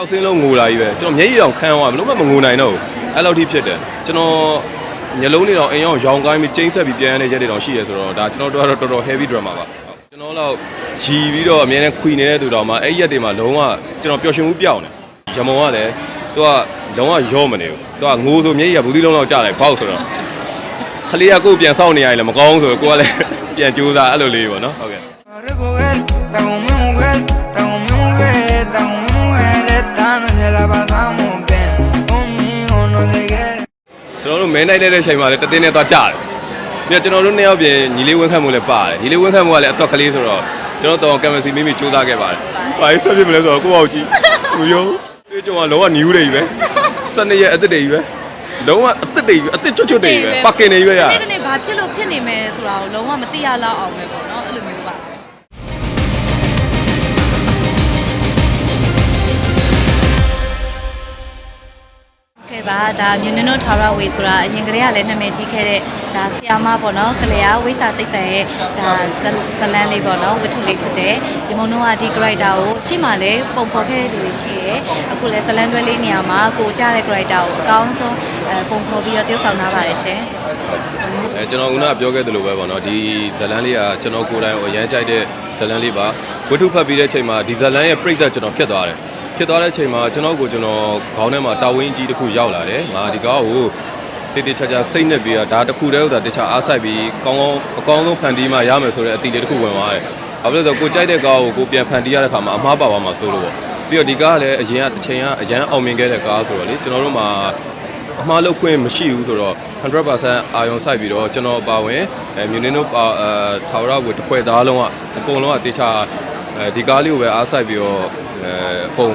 6ဆင်းလုံးငိုလာကြီးပဲကျွန်တော်မျက်ရည်တောင်ခမ်းသွားဘလို့မှမငိုနိုင်တော့ဘူးအဲ့လောက်ထိဖြစ်တယ်ကျွန်တော်ညလုံးနေတော့အိမ်အောင်ရောင်ကိုင်းပြီးကျိန်းဆက်ပြီးပြန်ရတဲ့ရက်တွေတော့ရှိရဆိုတော့ဒါကျွန်တော်တို့ကတော့တော်တော် heavy drama ပါကျွန်တော်တော့ရီပြီးတော့အများနဲ့ခွီနေတဲ့သူတော်မှအဲ့ရက်တွေမှာလုံးဝကျွန်တော်ပျော်ရွှင်မှုပြောင်းတယ်ရမုံကလည်းသူကလုံးဝရောမနေဘူးသူကငိုဆိုမျက်ရည်ကဘူးသီးလုံးလောက်ကြားလိုက်ဘောက်ဆိုတော့ခလေးကကိုယ်ပြန်စောင့်နေရရင်လည်းမကောင်းဆိုတော့ကိုကလည်းပြန်ကြိုးစားအဲ့လိုလေးပေါ့နော်ဟုတ်ကဲ့ မဲနိုင်တဲ့အချိန်မှာလည်းတတင်းနဲ့သွားကြတယ်ပြီးတော့ကျွန်တော်တို့နှစ်ယောက်ပြင်ညီလေးဝင်းခတ်မှုလည်းပါတယ်ညီလေးဝင်းခတ်မှုကလည်းအတော့ကလေးဆိုတော့ကျွန်တော်တော့ကင်မစီမိမိစူးစမ်းခဲ့ပါတယ်ဘာလို့ဆက်ပြမလဲဆိုတော့ကိုယ့်အောင်ကြည့်ကိုယုံဒီကျွန်တော်လုံးဝနျူးတွေကြီးပဲစနေရက်အစ်စ်တွေကြီးပဲလုံးဝအစ်စ်တွေကြီးပဲအစ်စ်ချွတ်ချွတ်တွေကြီးပဲပါကင်တွေကြီးပဲရနေ့တစ်နေ့ဘာဖြစ်လို့ဖြစ်နေမယ်ဆိုတာကိုလုံးဝမသိရလောက်အောင်ပဲပေါ့နော်အဲ့လိုမျိုး ပါပဲကဲပါဒါမြူနင်တို့ထာဝရဝေဆိုတာအရင်ကတည်းကလည်းနာမည်ကြီးခဲ့တဲ့ဒါဆီယာမပေါ့နော်ကလျာဝိစာသိပ္ပံရဲ့ဒါဇလန်းလေးပေါ့နော်ဝတ္ထုလေးဖြစ်တဲ့ဒီမုံတို့ကဒီ character ကိုရှေ့မှာလည်းပုံဖော်ခဲ့တဲ့လူတွေရှိတယ်အခုလည်းဇလန်းတွဲလေးနေရာမှာကိုကြားတဲ့ character ကိုအကောင်းဆုံးအဲပုံဖော်ပြီးတော့တည်ဆောင်ထားပါတယ်ရှင်အဲကျွန်တော်ကပြောခဲ့သလိုပဲပေါ့နော်ဒီဇလန်းလေးကကျွန်တော်ကိုယ်တိုင်ကိုအရန်ကြိုက်တဲ့ဇလန်းလေးပါဝတ္ထုဖတ်ပြီးတဲ့အချိန်မှာဒီဇလန်းရဲ့ပြိတ္တကျွန်တော်ဖြစ်သွားတယ် ဖြစ်သွားတဲ့အချိန်မှာကျွန်တော်ကိုကျွန်တော်ခေါင်းထဲမှာတာဝင်းကြီးတစ်ခုရောက်လာတယ်ငါဒီကားကိုတေးတေးချာချာစိတ်နဲ့ပြီးတော့ဒါတစ်ခုတည်းဥသာတခြားအားဆိုင်ပြီးကောင်းကောင်းအကောင်းဆုံးဖန်တီးမှရမယ်ဆိုတဲ့အတီလေးတစ်ခုဝင်သွားတယ်ဘာဖြစ်လို့လဲဆိုတော့ကိုကြိုက်တဲ့ကားကိုကိုပြန်ဖန်တီးရတဲ့ခါမှာအမှားပါသွားမှာဆိုလို့ပေါ့ပြီးတော့ဒီကားကလည်းအရင်ကတစ်ချိန်ကအရန်အောင်မြင်ခဲ့တဲ့ကားဆိုတော့လေကျွန်တော်တို့မှာအမှားလုပ်ခွင့်မရှိဘူးဆိုတော့100%အာရုံစိုက်ပြီးတော့ကျွန်တော်ပါဝင်အဲမြူနင်းတို့ပါအဲထာဝရကိုတစ်ဖွဲ့သားလုံးကအကုန်လုံးကတေချာအဲဒီကားလေးကိုပဲအားစိုက်ပြီးတော့အဲအကုန်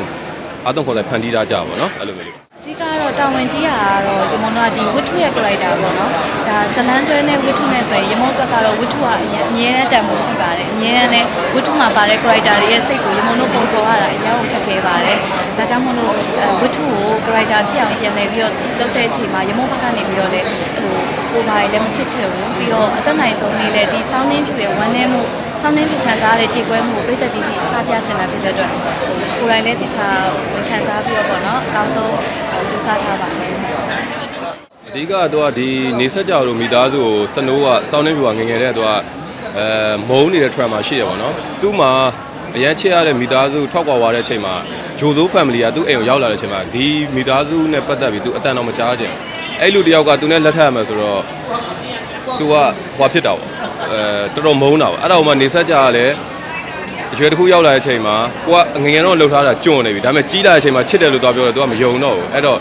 အာသွန်ခေါ်တဲ့ဖန်တီးထားကြပါတော့နော်အဲ့လိုမျိုးလေးပါအဓိကတော့တာဝန်ကြီးရာကတော့ဒီမွန်တော့ဒီဝိထုရဲ့ character ပေါ့နော်ဒါဇလန်းတွဲနဲ့ဝိထုနဲ့ဆိုရင်ရမုံဘက်ကတော့ဝိထုကအများအမြဲတမ်းတန်ဖိုးရှိပါတယ်အမြဲတမ်းနဲ့ဝိထုမှာပါတဲ့ character တွေရဲ့စိတ်ကိုရမုံတို့ပုံဖော်ရတာအများကြီးခက်ခဲပါတယ်ဒါကြောင့်မို့လို့အဲဝိထုကို character ဖြစ်အောင်ပြန်လဲပြီးတော့လုပ်တဲ့အချိန်မှာရမုံဘက်ကနေပြီးတော့လည်းဟိုကိုယ်ပါလည်းမဖြစ်ချင်ဘူးပြီးတော့အသက်နိုင်ဆုံးလေးလည်းဒီ sounding ဖြူရဲ့ one name မှု ဆောင်းနှင်းပြခံစားရတဲ့ခြေကွဲမှုကိုပြည်သက်ကြီးကြီးရှားပြချင်တာဖြစ်တဲ့အတွက်ကိုယ်တိုင်လည်းတခြားဝန်ခံစားပြီးတော့ပေါ့နော်အကောင်းဆုံးကြိုးစားထားပါမယ်အဓိကတော့ဒီနေဆက်ကြတို့မိသားစုကိုစနိုးကစောင်းနေပြူကငယ်ငယ်တဲ့တော့အဲမုံနေတဲ့ trauma ရှိတယ်ပေါ့နော်သူ့မှာအရန်ချစ်ရတဲ့မိသားစုထောက်ကွာသွားတဲ့အချိန်မှာဂျိုဇိုး family ကသူ့အိမ်ကိုရောက်လာတဲ့အချိန်မှာဒီမိသားစုနဲ့ပတ်သက်ပြီးသူအတန်တော့မကြားခြင်းအဲ့လူတယောက်ကသူနဲ့လက်ထပ်ရမယ်ဆိုတော့ သူကဟွာဖြစ်တာပေါ့အဲတော်တော်မုန်းတာပေါ့အဲ့ဒါမှနေဆက်ကြရလဲအရွယ်တစ်ခုရောက်လာတဲ့အချိန်မှာကိုကငငယ်တော့လှုပ်ထားတာကျွန့်နေပြီဒါပေမဲ့ကြီးလာတဲ့အချိန်မှာချစ်တယ်လို့သွားပြောတယ်သူကမယုံတော့ဘူးအဲ့တော့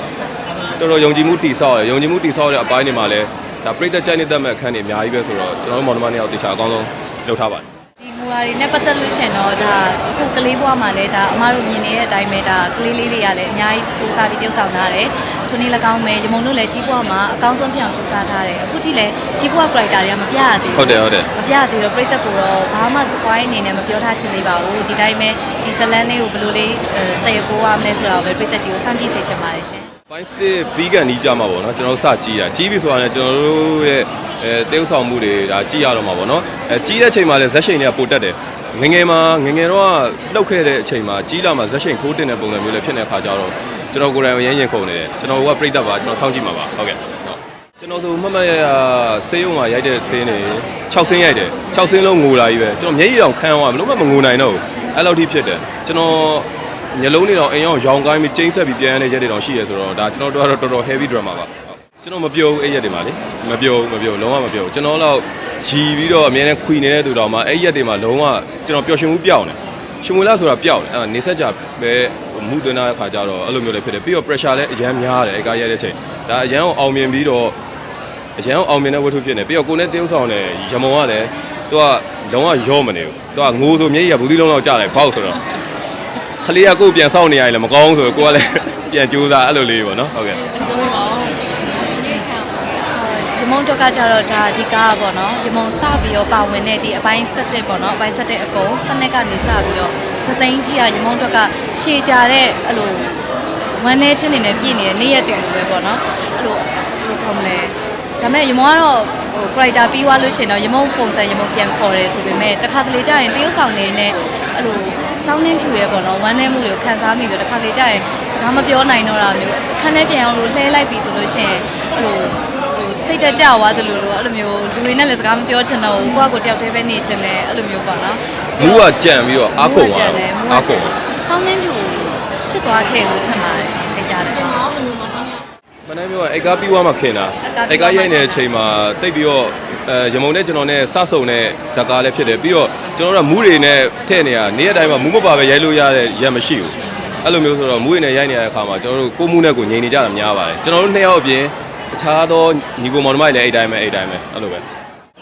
တော်တော်ယုံကြည်မှုတည်ဆောက်ရယုံကြည်မှုတည်ဆောက်တဲ့အပိုင်းတွေမှာလဲဒါပြိတ္တကြိုက်နေတဲ့မဲ့အခန်းတွေအများကြီးပဲဆိုတော့ကျွန်တော်တို့မောင်နှမနှစ်ယောက်တေချာအကောင်းဆုံးလှုပ်ထားပါတယ်ဒီငွာတွေနဲ့ပတ်သက်လို့ရှရင်တော့ဒါအခုကလေးဘွားမှာလည်းဒါအမတို့မြင်နေတဲ့အတိုင်းပဲဒါကလေးလေးတွေကလည်းအများကြီးစူးစမ်းပြီးပြုတ်ဆောင်ထားတယ်။ ထုံးနေ၎င်းပဲရမုံတို့လည်းကြီးဘွားမှာအကောင်းဆုံးဖြစ်အောင်စူးစမ်းထားတယ်။အခုထိလည်းကြီးဘွား character တွေကမပြရသေးဘူးဟုတ်တယ်ဟုတ်တယ်မပြသေးတော့ပြိသက်ကိုတော့ဘာမှ spoil အနေနဲ့မပြောထားချင်သေးပါဘူးဒီတိုင်းပဲဒီဇလန်းလေးကိုဘယ်လိုလေးတည်ပိုးရမလဲဆိုတာကိုပဲပြိသက်တီကိုစမ်းကြည့်စေချင်ပါတယ်ရှင်ပိုင်းစတစ်ဘီကန်နီးကြမှာပေါ့နော်ကျွန်တော်တို့စကြည့်တာကြီးပြီဆိုတာနဲ့ကျွန်တော်တို့ရဲ့အဲတေးဥဆောင်မှုတွေဒါကြည့်ရတော့မှာပေါ့နော်အဲကြီးတဲ့ချိန်မှာလည်းဇက်ရှိန်တွေကပိုတက်တယ်ငငယ်မှာငငယ်တော့လှုပ်ခဲ့တဲ့အချိန်မှာကြီးလာမှာဇက်ရှိန်ထိုးတင်တဲ့ပုံစံမျိုးလည်းဖြစ်နေတဲ့ခါကြတော့ ကျွန်တော်ကိုယ်တိုင်ရမ်းရင်ခုန်နေတယ်ကျွန်တော်ကပြိတ္တပါကျွန်တော်စောင့်ကြည့်မှာပါဟုတ်ကဲ့ဟုတ်ကျွန်တော်တို့မမတ်ရရဆေးရုံမှာရိုက်တဲ့ဆင်းတွေ6ဆင်းရိုက်တယ်6ဆင်းလုံးငိုလာကြီးပဲကျွန်တော်မျက်ရည်တောင်ခမ်းသွားဘလို့မှမငိုနိုင်တော့ဘူးအဲ့လောက်ထိဖြစ်တယ်ကျွန်တော်ညလုံးနေတော့အိမ်အောင်ရောင်ကိုင်းပြီးကျိန်းဆက်ပြီးပြန်ရတဲ့ရက်တွေတော့ရှိရဲဆိုတော့ဒါကျွန်တော်တို့ကတော့တော်တော် heavy drama ပါကျွန်တော်မပြောဘူးအဲ့ရက်တွေမှာလေမပြောဘူးမပြောဘူးလုံးဝမပြောဘူးကျွန်တော်တော့ရီပြီးတော့အများနဲ့ခွီနေတဲ့သူတော်မှာအဲ့ရက်တွေမှာလုံးဝကျွန်တော်ပျော်ရွှင်မှုပြောင်းတယ် ရှင်မွေလာဆိုတာပြောင်းတယ်အဲ့နေဆက်ကြပဲမူသွင်းတဲ့ခါကျတော့အဲ့လိုမျိုးလည်းဖြစ်တယ်ပြီးတော့ pressure လည်းအရန်များတယ်အဲ့ကရက်တဲ့ချိန်ဒါအရန်အောင်မြင်ပြီးတော့အရန်အောင်မြင်တဲ့ဝတ္ထုဖြစ်နေပြီးတော့ကိုယ်နဲ့တင်းဆောင်တဲ့ရမုံကလည်းသူကလုံးဝရောမနေဘူးသူကငိုဆိုမျက်ရည်ကဘူးသီးလုံးလောက်ကြားလိုက်ဘောက်ဆိုတော့ခလေးကကိုယ်ပြန်စောင့်နေရရင်လည်းမကောင်းဆိုတော့ကိုကလည်းပြန်ကြိုးစားအဲ့လိုလေးပေါ့နော်ဟုတ်ကဲ့ ရမုံတော့ကကြတော့ဒါဒီကားပေါ့နော်ရမုံစပြီးတော့ပါဝင်တဲ့ဒီအပိုင်းဆက်တဲ့ပေါ့နော်အပိုင်းဆက်တဲ့အကုန်စနစ်ကနေစပြီးတော့စသိန်းထိကရမုံတော့ကရှေကြတဲ့အဲ့လိုဝမ်းနေချင်းနေနဲ့ပြည့်နေတဲ့နေ့ရက်တွေလိုပဲပေါ့နော်အဲ့လိုဘယ်လိုခေါ်မလဲဒါပေမဲ့ရမုံကတော့ဟို character ပြီးသွားလို့ရှိရင်တော့ရမုံပုံစံရမုံပြန်ခေါ်တယ်ဆိုပေမဲ့တစ်ခါတလေကြာရင်တရုပ်ဆောင်နေနဲ့အဲ့လိုစောင်းနှင်းဖြူရဲပေါ့နော်ဝမ်းနည်းမှုတွေကိုခံစားမိပြီးတော့တစ်ခါလေကြာရင်စကားမပြောနိုင်တော့တာမျိုးခန်းထဲပြန်အောင်လို့လှဲလိုက်ပြီဆိုလို့ရှိရင်အဲ့လိုဟို စိတ်တက်ကြွသွားသလိုလိုအဲ့လိုမျိုးလူတွေနဲ့လည်းစကားမပြောချင်တော့ဘူးကိုယ့်အကိုတယောက်တည်းပဲနေချင်တယ်အဲ့လိုမျိုးပေါ့နော်မူးကကြံပြီးတော့အာကုန်သွားတယ်တာမူးအာကကြံကုန်တယ်စောင်းနှင်းဖြူဖြစ်သွားခဲ့လို့ထင်ပါတယ်သိကြတယ်မနေ့မျိုးကအိတ်ကားပြီးသွားမှခင်တာအိအိတ်ကားတ်ကားပြီးရိုက်သွားမှနေတဲ့အချိန်မှာတိတ်ပြီးတော့အဲရမုံနဲ့ကျွန်တော်နဲ့စဆုံတဲ့ဇာကားလည်းဖြစ်တယ်ပြီးတော့ကျွန်တော်တို့ကမူးတွေနဲ့ထည့်နေတာနေ့ရက်တိုင်းမှာမူးမပါပဲရိုက်လို့ရတဲ့ရက်မရှိဘူးအဲ့လိုမျိုးဆိုတော့မူးတွေနဲ့ရိုက်နေရတဲ့အခါမှာကျွန်တော်တို့ကိုမူးနဲ့ကိုငြိမ်နေကြတာများပါတယ်ကျွန်တော်တို့နှစ်ယောက်အပြင် အခြားသောညီကိုမောင်နှမတွေလည်းအဲ့တိုင်းပဲအဲ့တိုင်းပဲအဲ့လိုပဲ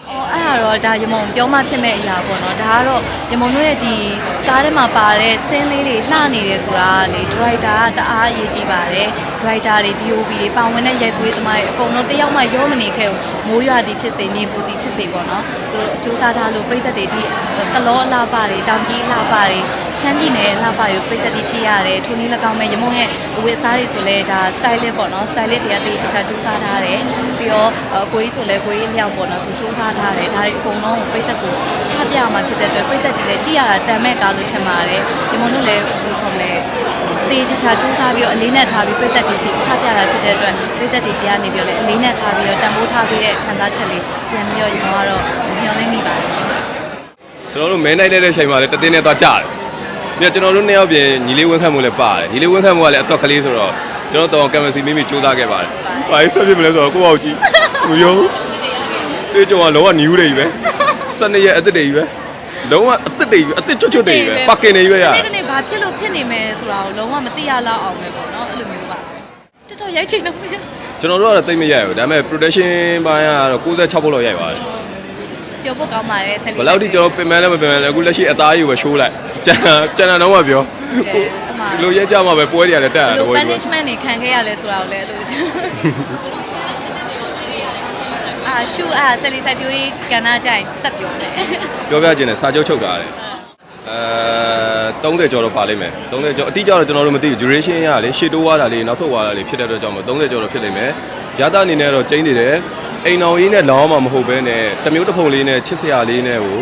အော်အဲ့ဒါတော့ဒါရမုံပြောမှဖြစ်မဲ့အရာပေါ့နော်ဒါကတော့ရမုံတို့ရဲ့ဒီကားထဲမှာပါတဲ့ဆင်းလေးတွေလှနေတယ်ဆိုတာကလေဒရိုက်တာကတအားအရေးကြီးပါတယ် ဒရိုက်တာတွေ DOP တွေပါဝင်တဲ့ရိုက်ပွေးသမားတွေအကုန်လုံးတယောက်မှရောမနေခဲ့ဘူးမိုးရွာသည်ဖြစ်စေနေပူသည်ဖြစ်စေပေါ့နော်သူတို့စူးစမ်းထားလို့ပြည်သက်တွေဒီကလောအလားပါတွေတောင်ကြီးအလားပါတွေရှမ်းပြည်နယ်အလားပါတွေကိုပြည်သက်တွေကြည့်ရတယ်ထိုနည်း၎င်းမဲ့ရမုံရဲ့အဝတ်အစားတွေဆိုလဲဒါ stylist ပေါ့နော် stylist တွေကတေးချာချာစူးစမ်းထားတယ်ပြီးတော့အကိုကြီးဆိုလဲကိုကြီးအလျောက်ပေါ့နော်သူစူးစမ်းထားတယ်ဒါတွေအကုန်လုံးကိုပြည်သက်ကိုချပြမှာဖြစ်တဲ့အတွက်ပြည်သက်ကြီးလည်းကြည့်ရတာတန်မဲ့ကားလို့ထင်ပါတယ်ရမုံတို့လည်းဘယ်လိုခေါ်မလဲ တေးချာချာစူးစမ်းပြီးတော့အလေးနဲ့ထားပြီးပြည်သက်တွေစီချပြတာဖြစ်တဲ့အတွက်ပြည်သက်တွေစီကနေပြီးတော့လည်းအလေးနဲ့ထားပြီးတော့တန်ဖိုးထားပြီးတဲ့ခံစားချက်လေးပြန်ပြီးတော့ညီမကတော့မျှော်လင့်မိပါတယ်ရှင်ကျွန်တော်တို့မဲနိုင်တဲ့အချိန်မှာလည်းတတင်းနဲ့သွားကြတယ်ပြီးတော့ကျွန်တော်တို့နှစ်ယောက်ပြင်ညီလေးဝင်းခတ်မှုလည်းပါတယ်ညီလေးဝင်းခတ်မှုကလည်းအတော့ကလေးဆိုတော့ကျွန်တော်တော့ကင်မစီမိမိစူးစမ်းခဲ့ပါတယ်ဘာလို့ဆက်ပြမလဲဆိုတော့ကိုယ့်အောက်ကြည့်မယုံတေးကြောင်ကလောကနယူးတွေကြီးပဲစနေရက်အစ်စ်တွေကြီးပဲ လုံးဝအစ်စ်တွေကြီးပဲအစ်စ်ချွတ်ချွတ်တွေကြီးပဲပါကင်တွေကြီးပဲရဒီနေ့ဘာဖြစ်လို့ဖြစ်နေမယ်ဆိုတာကိုလုံးဝမသိရလောက်အောင်ပဲပေါ့နော်အဲ့လိုမျိုးပါတော်တော်ရိုက်ချိန်တော့မရကျွန်တော်တို့ကတော့တိတ်မရိုက်ဘူးဒါပေမဲ့ production ဘိုင်းကတော့66ဘုတ်လောက်ရိုက်ပါတယ်ပြောဖို့ကောင်းပါတယ်ဆက်ဘယ်လောက်ထိကျွန်တော်ပင်မလည်းမပင်မလည်းအခုလက်ရှိအသားကြီးကိုပဲရှိုးလိုက်ကျန်တာကျန်တာတော့မပြောကိုလိုရဲကြမှာပဲပွဲတွေရတယ်တက်တာလိုတော့ punishment တွေခံခဲ့ရလဲဆိုတာကိုလည်းအဲ့လို အာရှူအာဆယ်လီဆိုင်ပြိုးကြီးကဏ္ဍကြိုင်ဆက်ပြောတယ်ပြောပြခြင်းနဲ့စာချုပ်ချုပ်ထားတယ်အဲ30ကျော်တော့ပါလိမ့်မယ်30ကျော်အတိအကျတော့ကျွန်တော်တို့မသိဘူး duration ရလေရှေ့တိုးသွားတာလေးနောက်ဆုတ်သွားတာလေးဖြစ်တဲ့အတွက်ကြောင့်မို့30ကျော်တော့ဖြစ်လိမ့်မယ်ရတာအနေနဲ့တော့ကျင်းနေတယ်အိမ်အောင်ရေးနဲ့လောင်းမှမဟုတ်ဘဲနဲ့တစ်မျိုးတစ်ဖုံလေးနဲ့ချစ်စရာလေးနဲ့ဟို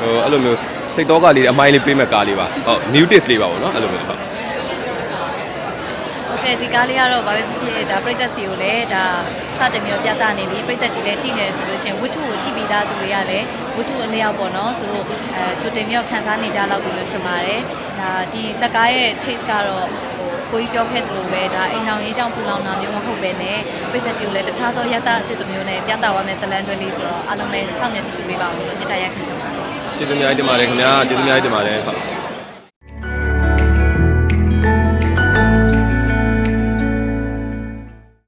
ဟိုအဲ့လိုမျိုးစိတ်တော့ကလေးအမိုင်းလေးပေးမဲ့ကားလေးပါဟုတ် new taste လေးပါဗောနော်အဲ့လိုမျိုးဟုတ် ဟုတ်ကဲ့ဒီကားလေးကတော့ဘာပဲဖြစ်ဖြစ်ဒါပြိသက်စီကိုလည်းဒါစတင်မျိုးပြသနေပြီပြိသက်ကြီးလည်းကြည့်နေဆိုလို့ရှိရင်ဝတ္ထုကိုကြည့်ပြီးသားသူတွေကလည်းဝတ္ထုအလျောက်ပေါ့နော်သူတို့အဲချိုတင်မျိုးခံစားနေကြလောက်လို့ထင်ပါတယ်ဒါဒီဇက်ကားရဲ့ taste ကတော့ိုကြီးပြောခဲ့သလိုပဲဒါအိမ်ထောင်ရေးကြောင့်ပူလောင်တာမျိုးမဟုတ်ပဲနဲ့ပြည်သက်ကြီးကိုလည်းတခြားသောရတအသစ်တစ်မျိုးနဲ့ပြသဝါမယ်ဇလန်တွဲလေးဆိုတော့အားလုံးလည်းဆောင်ရွက်ကြည့်ရှုပေးပါဦးလို့မြတ်တရားခံချင်ပါတယ်ကျေးဇူးများတင်ပါတယ်ခင်ဗျာကျေးဇူးများတင်ပါတယ်ဟုတ်